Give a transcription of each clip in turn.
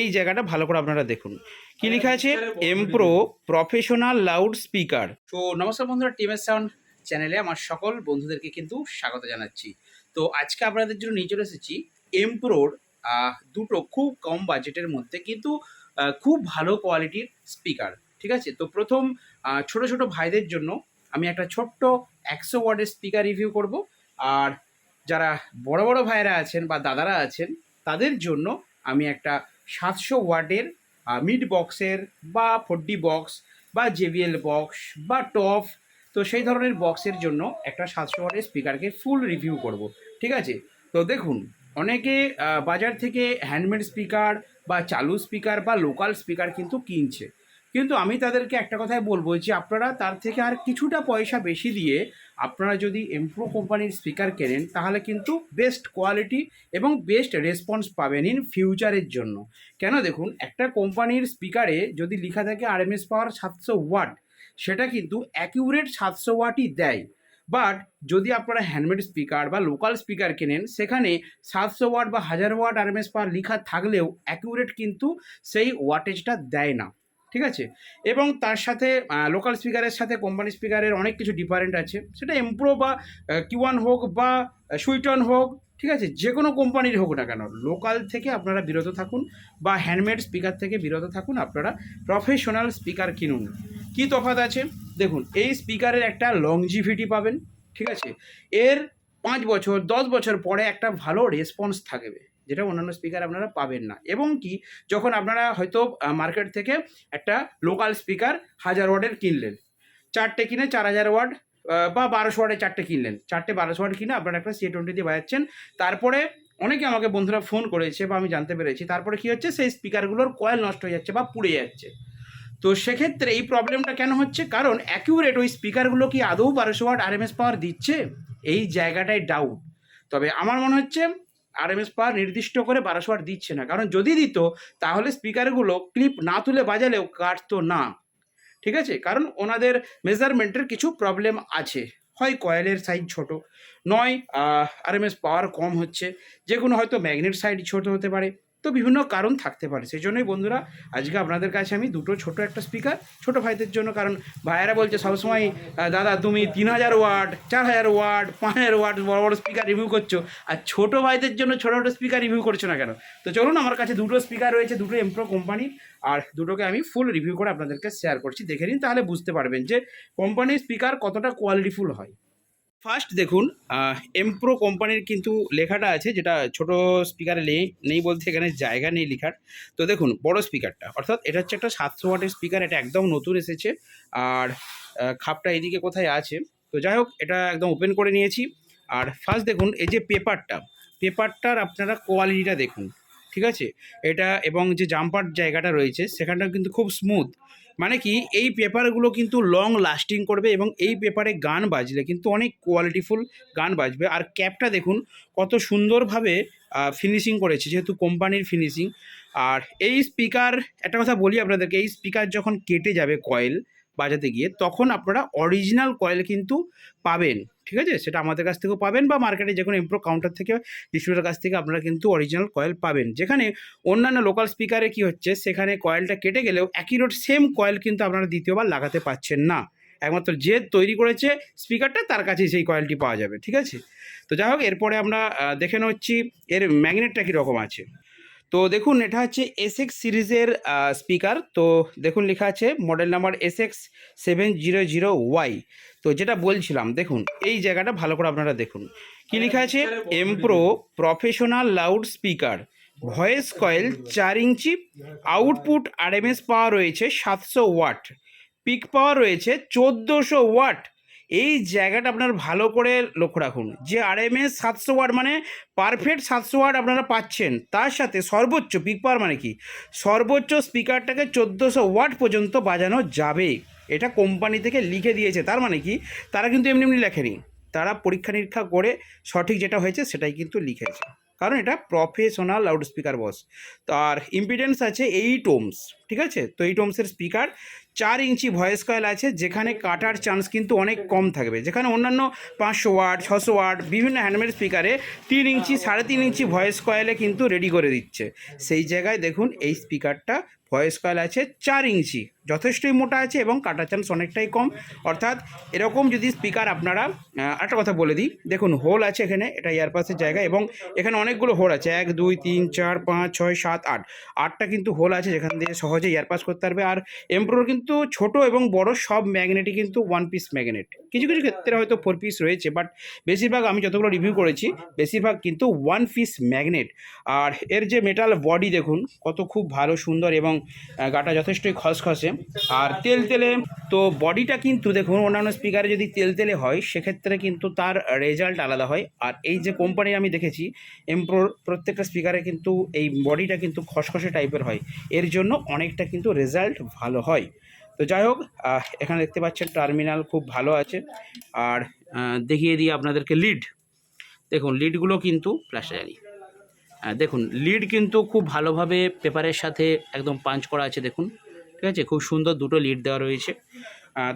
এই জায়গাটা ভালো করে আপনারা দেখুন। কি লেখা আছে? এমপ্রো প্রফেশনাল লাউড স্পিকার তো নমস্কার বন্ধুরা টিমের সাউন্ড চ্যানেলে আমার সকল বন্ধুদেরকে কিন্তু স্বাগত জানাচ্ছি। তো আজকে আপনাদের জন্য নিয়ে চলে এসেছি এমপ্রোর দুটো খুব কম বাজেটের মধ্যে কিন্তু খুব ভালো কোয়ালিটির স্পিকার ঠিক আছে? তো প্রথম ছোট ছোট ভাইদের জন্য আমি একটা ছোট্ট একশো ওয়ার্ডের স্পিকার রিভিউ করব। আর যারা বড় বড় ভাইরা আছেন বা দাদারা আছেন তাদের জন্য আমি একটা সাতশো ওয়াটের মিড বক্সের বা ফোরডি বক্স বা জেবিএল বক্স বা টপ তো সেই ধরনের বক্সের জন্য একটা সাতশো ওয়াটের স্পিকারকে ফুল রিভিউ করব, ঠিক আছে? তো দেখুন, অনেকে বাজার থেকে হ্যান্ডমেড স্পিকার বা চালু স্পিকার বা লোকাল স্পিকার কিন্তু কিনছে। কিন্তু আমি তাদেরকে একটা কথাই বলব যে আপনারা তার থেকে আর কিছুটা পয়সা বেশি দিয়ে আপনারা যদি এমপ্রো কোম্পানির স্পিকার কেনেন, তাহলে কিন্তু বেস্ট কোয়ালিটি এবং বেস্ট রেসপন্স পাবেন ইন ফিউচারের জন্য। কেন দেখুন, একটা কোম্পানির স্পিকারে যদি লেখা থাকে আরএমএস পাওয়ার সাতশো ওয়াট সেটা কিন্তু অ্যাকিউরেট সাতশো ওয়াটই দেয়। বাট যদি আপনারা হ্যান্ডমেড স্পিকার বা লোকাল স্পিকার কেনেন, সেখানে সাতশো ওয়াট বা হাজার ওয়াট আরএমএস পাওয়ার লেখা থাকলেও অ্যাকিউরেট কিন্তু সেই ওয়াটেজটা দেয় না। ঠিক আছে? এবং তার সাথে লোকাল স্পিকারের সাথে কোম্পানি স্পিকারের অনেক কিছু ডিফারেন্ট আছে। সেটা এমপ্রো বা কিওয়ান হোক বা সুইটন হোক, ঠিক আছে? যে কোনো কোম্পানির হোক না কেন লোকাল থেকে আপনারা বিরত থাকুন বা হ্যান্ডমেড স্পিকার থেকে বিরত থাকুন, আপনারা প্রফেশনাল স্পিকার কিনুন। কি তফাৎ আছে? দেখুন, এই স্পিকারের একটা লংজিভিটি পাবেন, ঠিক আছে? এর পাঁচ বছর, দশ বছর পরে একটা ভালো রেসপন্স থাকবে। যেটা অন্যান্য স্পিকার আপনারা পাবেন না। এবং কি, যখন আপনারা হয়তো মার্কেট থেকে একটা লোকাল স্পিকার হাজার ওয়ার্ডের কিনলেন, চারটে কিনে চার হাজার ওয়ার্ড বা বারোশো ওয়ার্ডে চারটে কিনলেন, চারটে বারোশো ওয়ার্ড কিনে আপনারা একটা সি টোয়েন্টি দিয়ে বাজাচ্ছেন। তারপরে অনেকে আমাকে বন্ধুরা ফোন করেছে বা আমি জানতে পেরেছি, তারপরে কি হচ্ছে, সেই স্পিকারগুলোর কয়েল নষ্ট হয়ে যাচ্ছে বা পুড়ে যাচ্ছে। তো সেক্ষেত্রে এই প্রবলেমটা কেন হচ্ছে? কারণ অ্যাকিউরেট ওই স্পিকারগুলো কি আদৌ বারোশো ওয়াট আরএমএস পাওয়ার দিচ্ছে? এই জায়গাটায় ডাউট তবে আমার মনে হচ্ছে আরএমএস পাওয়ার নির্দিষ্ট করে বারোশো ওয়াট দিচ্ছে না। কারণ যদি দিত, তাহলে স্পিকারগুলো ক্লিপ না তুলে বাজালেও কাটতো না। ঠিক আছে? কারণ ওনাদের মেজারমেন্টের কিছু প্রবলেম আছে। হয় কয়েলের সাইজ ছোট, নয় আরএমএস পাওয়ার কম হচ্ছে। যে কোনো হয়তো ম্যাগনেট সাইড ছোট হতে পারে। তো বিভিন্ন কারণ থাকতে পারে। সেই জন্যই বন্ধুরা, আজকে আপনাদের কাছে আমি দুটো ছোট একটা স্পিকার ছোট ভাইদের জন্য, কারণ ভাইয়েরা বলছে সবসময় দাদা তুমি তিন হাজার ওয়াট, চার হাজার ওয়াট, পাঁচ হাজার ওয়াট বড় বড় স্পিকার রিভিউ করছ, আর ছোট ভাইদের জন্য ছোটো ছোটো স্পিকার রিভিউ করছ না কেন? তো চলুন, আমার কাছে দুটো স্পিকার রয়েছে, দুটো এমপ্রো কোম্পানির আর দুটোকে আমি ফুল রিভিউ করে আপনাদেরকে শেয়ার করছি। দেখে নিন, তাহলে বুঝতে পারবেন যে কোম্পানির স্পিকার কতটা কোয়ালিটিফুল হয়। ফার্স্ট দেখুন এমপ্রো কোম্পানির কিন্তু লেখাটা আছে, যেটা ছোট স্পিকারে নেই নেই বলতে এখানে জায়গা নেই লেখার। তো দেখুন, বড় স্পিকারটা অর্থাৎ এটা হচ্ছে একটা সাতশো ওয়াটের স্পিকার এটা একদম নতুন এসেছে। আর খাপটা এদিকে কোথায় আছে? তো যাই হোক, এটা একদম ওপেন করে নিয়েছি। আর ফার্স্ট দেখুন, এই যে পেপারটা পেপারটার আপনারা কোয়ালিটিটা দেখুন, ঠিক আছে? এটা এবং যে জাম্পার জায়গাটা রয়েছে সেখানটা কিন্তু খুব স্মুথ মানে কি, এই পেপারগুলো কিন্তু লং লাস্টিং করবে এবং এই পেপারে গান বাজলে কিন্তু অনেক কোয়ালিটিফুল গান বাজবে। আর ক্যাপটা দেখুন, কত সুন্দরভাবে ফিনিশিং করেছে, যেহেতু কোম্পানির ফিনিশিং আর এই স্পিকার একটা কথা বলি আপনাদেরকে, এই স্পিকার যখন কেটে যাবে কয়েল বাজাতে গিয়ে, তখন আপনারা অরিজিনাল কয়েল কিন্তু পাবেন। ঠিক আছে? সেটা আমাদের কাছ থেকেও পাবেন বা মার্কেটে যে কোনো ইম্প্রো কাউন্টার থেকে ডিস্ট্রিবিউটার কাছ থেকে আপনারা কিন্তু অরিজিনাল কয়েল পাবেন। যেখানে অন্যান্য লোকাল স্পিকারে কি হচ্ছে? সেখানে কয়েলটা কেটে গেলেও একই রোড সেম কয়েল কিন্তু আপনারা দ্বিতীয়বার লাগাতে পাচ্ছেন না। একমাত্র যে তৈরি করেছে স্পিকারটা তার কাছেই সেই কয়েলটি পাওয়া যাবে, ঠিক আছে? তো যাই হোক, এরপরে আমরা দেখে নিচ্ছি এর ম্যাগনেটটা কীরকম আছে। তো দেখুন, এটা হচ্ছে এস এক্স সিরিজের স্পিকার তো দেখুন, লেখা আছে model number S X seven zero zero Y তো যেটা বলছিলাম, দেখুন, এই জায়গাটা ভালো করে আপনারা দেখুন। কি লেখা আছে? এমপ্রো professional loud speaker voice coil চার ইঞ্চি। আউটপুট আরএমএস পাওয়ার রয়েছে সাতশো ওয়াট। পিক পাওয়ার রয়েছে চোদ্দোশো ওয়াট। এই জায়গাটা আপনার ভালো করে লক্ষ্য রাখুন। যে আর আরএমএস সাতশো ওয়াট মানে পারফেক্ট সাতশো ওয়াট আপনারা পাচ্ছেন। তার সাথে সর্বোচ্চ পিক পাওয়ার মানে কি? সর্বোচ্চ স্পিকারটাকে চোদ্দোশো ওয়াট পর্যন্ত বাজানো যাবে। এটা কোম্পানি থেকে লিখে দিয়েছে। তার মানে কি? তারা কিন্তু এমনি এমনি লেখেনি। তারা পরীক্ষা নিরীক্ষা করে সঠিক যেটা হয়েছে সেটাই কিন্তু লিখেছে। কারণ এটা প্রফেশনাল লাউড স্পিকার বস আর ইম্পিডেন্স আছে এইট ওমস ঠিক আছে? তো এইট ওমসের স্পিকার চার ইঞ্চি ভয়েস কয়েল আছে, যেখানে কাটার চান্স কিন্তু অনেক কম থাকবে। যেখানে অন্যান্য পাঁচশো ওয়াট ছশো ওয়াট বিভিন্ন হ্যান্ডমেড স্পিকারে তিন ইঞ্চি, সাড়ে তিন ইঞ্চি ভয়েস কয়েলে কিন্তু রেডি করে দিচ্ছে। সেই জায়গায় দেখুন এই স্পিকারটা ভয়েস কয়েল আছে চার ইঞ্চি। যথেষ্টই মোটা আছে এবং কাটার চান্স অনেকটাই কম। অর্থাৎ এরকম যদি স্পিকার আপনারা একটা কথা বলে দিই। দেখুন হোল আছে এখানে, এটা ইয়ারপাসের জায়গা এবং এখানে অনেকগুলো হোল আছে। এক, দুই, তিন, চার, পাঁচ, ছয়, সাত, আট। আটটা কিন্তু হোল আছে যেখান দিয়ে সহজে ইয়ারপাস করতে পারবে। আর এমপ্রোর কিন্তু ছোট এবং বড় সব ম্যাগনেটই কিন্তু ওয়ান পিস ম্যাগনেট কিছু কিছু ক্ষেত্রে হয়তো ফোর পিস রয়েছে বাট বেশিরভাগ আমি যতগুলো রিভিউ করেছি, বেশিরভাগ কিন্তু ওয়ান পিস ম্যাগনেট আর এর যে মেটাল বডি দেখুন, কত খুব ভালো, সুন্দর এবং গাটা যথেষ্টই খসখসে। আর তেল তেলে, তো বডিটা কিন্তু দেখুন, অন্যান্য স্পিকারে যদি তেল তেলে হয়, সেক্ষেত্রে কিন্তু তার রেজাল্ট আলাদা হয়। আর এই যে কোম্পানি আমি দেখেছি এমপ্রোর প্রত্যেকটা স্পিকারে কিন্তু এই বডিটা কিন্তু খসখসে টাইপের হয়। এর জন্য অনেকটা কিন্তু রেজাল্ট ভালো হয়। তো যাই হোক এখানে দেখতে পাচ্ছেন টার্মিনাল খুব ভালো আছে। আর দেখিয়ে দিই আপনাদেরকে লিড দেখুন লিডগুলো কিন্তু প্লাস্টারি দেখুন লিড কিন্তু খুব ভালোভাবে পেপারের সাথে একদম পাঞ্চ করা আছে, দেখুন। ঠিক আছে? খুব সুন্দর দুটো লিড দেওয়া রয়েছে।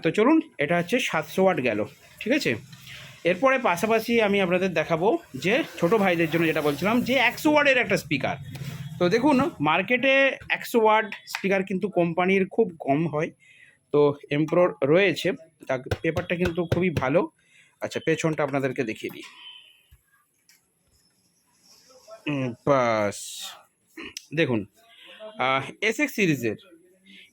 তো চলুন, এটা হচ্ছে সাতশো ওয়াট গেল। ঠিক আছে? এরপরে পাশাপাশি আমি আপনাদের দেখাবো যে ছোট ভাইদের জন্য যেটা বলছিলাম, যে একশো ওয়ার্ডের একটা স্পিকার তো দেখুন মার্কেটে একশো ওয়ার্ড স্পিকার কিন্তু কোম্পানির খুব কম হয়। তো এমপ্রোর রয়েছে। তা পেপারটা কিন্তু খুবই ভালো। আচ্ছা পেছনটা আপনাদেরকে দেখিয়ে দিই। বাস। দেখুন এস এক্স সিরিজের,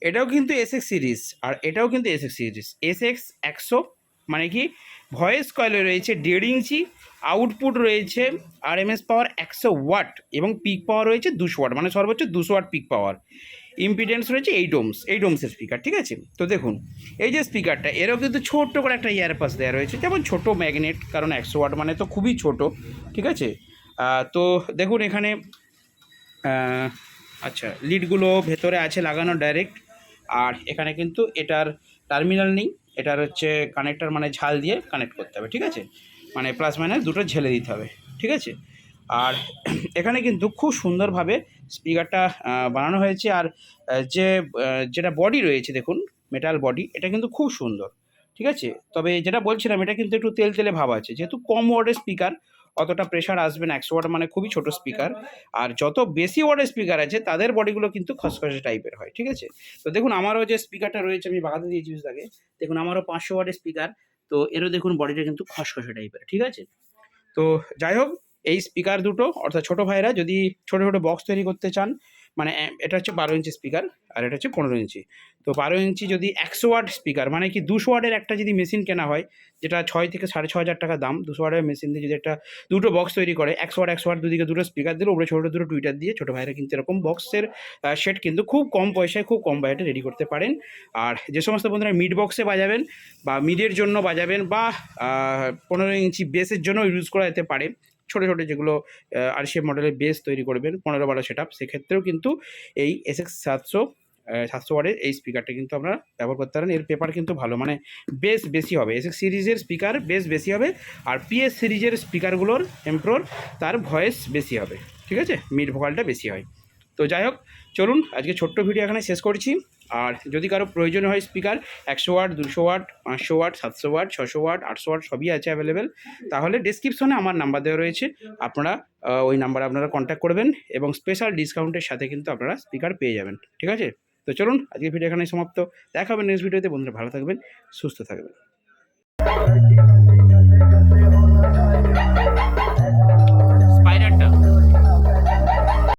এটাও কিন্তু এস এক্স সিরিজ, আর এটাও কিন্তু S X series. S X একশো মানে কি, ভয়েস কয়েলে রয়েছে দেড় ইঞ্চি আউটপুট রয়েছে আর এম এস পাওয়ার একশো ওয়াট, এবং পিক পাওয়ার রয়েছে দুশো ওয়াট মানে সর্বোচ্চ দুশো ওয়াট পিক পাওয়ার ইম্পিডেন্স রয়েছে এইট ওমস এইট ওমসের স্পিকার ঠিক আছে? তো দেখুন, এই যে স্পিকারটা এরও কিন্তু ছোট্ট করে একটা ইয়ারপাস দেওয়া রয়েছে, যেমন ছোট ম্যাগনেট কারণ একশো ওয়াট মানে তো খুবই ছোট, ঠিক আছে? তো দেখুন এখানে আচ্ছা লিডগুলো ভেতরে আছে লাগানো ডাইরেক্ট আর এখানে কিন্তু এটার টার্মিনাল নেই, এটার হচ্ছে কানেক্টার মানে ঝাল দিয়ে কানেক্ট করতে হবে, ঠিক আছে? মানে প্লাস মাইনাস দুটো ঝেলে দিতে হবে, ঠিক আছে? আর এখানে কিন্তু খুব সুন্দরভাবে স্পিকারটা বানানো হয়েছে, আর যে যেটা বডি রয়েছে দেখুন মেটাল বডি এটা কিন্তু খুব সুন্দর, ঠিক আছে? তবে যেটা বলছিলাম, এটা কিন্তু একটু তেল তেলে ভাব আছে, যেহেতু কম ওয়ার্ডের স্পিকার অতটা প্রেশার আসবে না। একশো ওয়াট মানে খুবই ছোট স্পিকার আর যত বেশি ওয়াটের স্পিকার আছে, তাদের বডিগুলো কিন্তু খসখসে টাইপের হয়, ঠিক আছে? তো দেখুন, আমারও যে স্পিকারটা রয়েছে, আমি বাগাতে দিয়েছি আগে। দেখুন, আমারও পাঁচশো ওয়াটের স্পিকার তো এরও দেখুন বডিটা কিন্তু খসখসে টাইপের ঠিক আছে? তো যাই হোক, এই স্পিকার দুটো, অর্থাৎ ছোটো ভাইরা যদি ছোটো ছোটো বক্স তৈরি করতে চান মানে এটা হচ্ছে বারো ইঞ্চি স্পিকার আর এটা হচ্ছে পনেরো ইঞ্চি। তো বারো ইঞ্চি যদি একশো ওয়াট স্পিকার মানে কি দুশো ওয়াটের একটা যদি মেশিন কেনা হয়, যেটা ছয় থেকে সাড়ে ছ হাজার টাকা দাম, দুশো ওয়াটের মেশিন দিয়ে যদি একটা দুটো বক্স তৈরি করে, একশো ওয়াট একশো ওয়াট দুদিকে দুটো স্পিকার দিলে, উপরে ছোটো দুটো টুইটার দিয়ে ছোটো ভাইরা কিন্তু এরকম বক্সের সেট কিন্তু খুব কম পয়সায়, খুব কম বাজেটে রেডি করতে পারেন। আর যে সমস্ত বন্ধুরা মিড বক্সে বাজাবেন বা মিডের জন্য বাজাবেন বা পনেরো ইঞ্চি বেসের জন্য ইউজ করা যেতে পারে ছোটো ছোটো যেগুলো আর সে মডেলের বেস তৈরি করবেন পনেরো বারো সেট আপ সেক্ষেত্রেও কিন্তু এই এস এক্স সাতশো সাতশো ওয়ার্ডের এই স্পিকারটা কিন্তু আপনারা ব্যবহার করতে পারেন। এর পেপার কিন্তু ভালো মানে বেস বেশি হবে। এস সিরিজের স্পিকার বেস বেশি হবে আর পিএস সিরিজের স্পিকারগুলোর এমপ্রোর তার ভয়েস বেশি হবে। ঠিক আছে? মিড ভোকালটা বেশি হয়। তো যাই হোক, চলুন, আজকে ছোট্ট ভিডিও এখানে শেষ করছি। আর যদি কারও প্রয়োজন হয় স্পিকার একশো ওয়াট, দুশো ওয়াট, পাঁচশো ওয়াট, সাতশো ওয়াট, ছশো ওয়াট, আটশো ওয়াট, সবই আছে অ্যাভেলেবেল তাহলে ডিসক্রিপশনে আমার নাম্বার দেওয়া রয়েছে। আপনারা ওই নাম্বারে আপনারা কন্ট্যাক্ট করবেন এবং স্পেশাল ডিসকাউন্টের সাথে কিন্তু আপনারা স্পিকার পেয়ে যাবেন। ঠিক আছে? তো চলুন, আজকের ভিডিও এখানে সমাপ্ত। দেখা হবে নেক্সট ভিডিওতে বন্ধুরা, ভালো থাকবেন, সুস্থ থাকবেন।